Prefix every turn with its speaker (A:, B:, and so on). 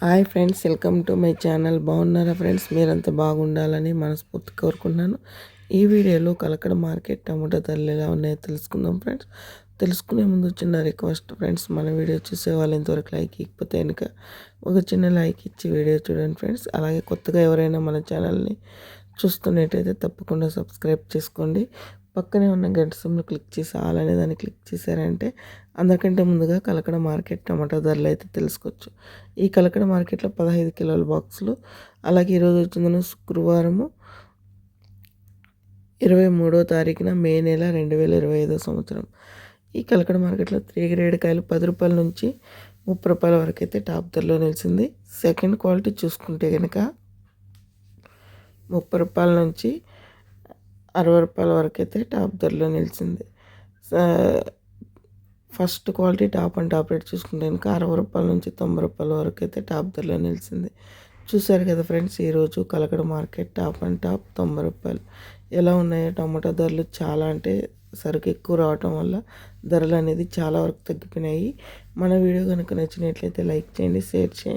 A: Hi friends welcome to my channel. బాగున్నారా friends? మీరంతా బాగుండాలని మనస్ఫూర్తి కోరుకున్నాను ఈ వీడియోలో కలకడ మార్కెట్ టమాటా ధరలు ఎలా ఉన్నాయో తెలుసుకుందాం ఫ్రెండ్స్. తెలుసుకునే ముందు చిన్న రిక్వెస్ట్ ఫ్రెండ్స్ మన వీడియో చూసే వాళ్ళు ఇంతవరకు లైక్ ఇకపోతే కనుక ఒక చిన్న లైక్ ఇచ్చి వీడియో చూడండి ఫ్రెండ్స్. అలాగే కొత్తగా ఎవరైనా మన ఛానల్ని చూస్తున్నట్టయితే తప్పకుండా సబ్స్క్రైబ్ చేసుకోండి. పక్కనే ఉన్న గంట సొమ్ములు క్లిక్ చేసి ఆల్ అనే దాన్ని క్లిక్ చేశారంటే అందరికంటే ముందుగా కలకడ మార్కెట్ టమాటా ధరలు అయితే తెలుసుకోవచ్చు. ఈ కలకడ మార్కెట్లో పదహైదు కిలోల బాక్సులు అలాగే ఈరోజు వచ్చిందని శుక్రవారము ఇరవై మూడో తారీఖున మే నెల రెండు వేల ఇరవై ఐదో సంవత్సరం. ఈ కలకడ మార్కెట్లో త్రీ గ్రేడ్ కాయలు పది రూపాయల నుంచి ముప్పై రూపాయల వరకు అయితే టాప్ ధరలో నిలిచింది. సెకండ్ క్వాలిటీ చూసుకుంటే కనుక ముప్పై రూపాయల నుంచి అరవై రూపాయల వరకు అయితే టాప్ ధరలో నిలిచింది. First quality top and top rate చూసుకుంటే కనుక అరవై రూపాయల నుంచి తొంభై రూపాయల వరకు అయితే టాప్ ధరలో నిలిచింది. చూసారు కదా ఫ్రెండ్స్ ఈరోజు Kalakada market top and top తొంభై రూపాయలు. ఎలా ఉన్నాయో టమాటా ధరలు చాలా అంటే సరుకు ఎక్కువ రావటం వల్ల ధరలు అనేది చాలా వరకు తగ్గిపోయినాయి. మన వీడియో కనుక నచ్చినట్లయితే లైక్ చేయండి షేర్ చేయండి.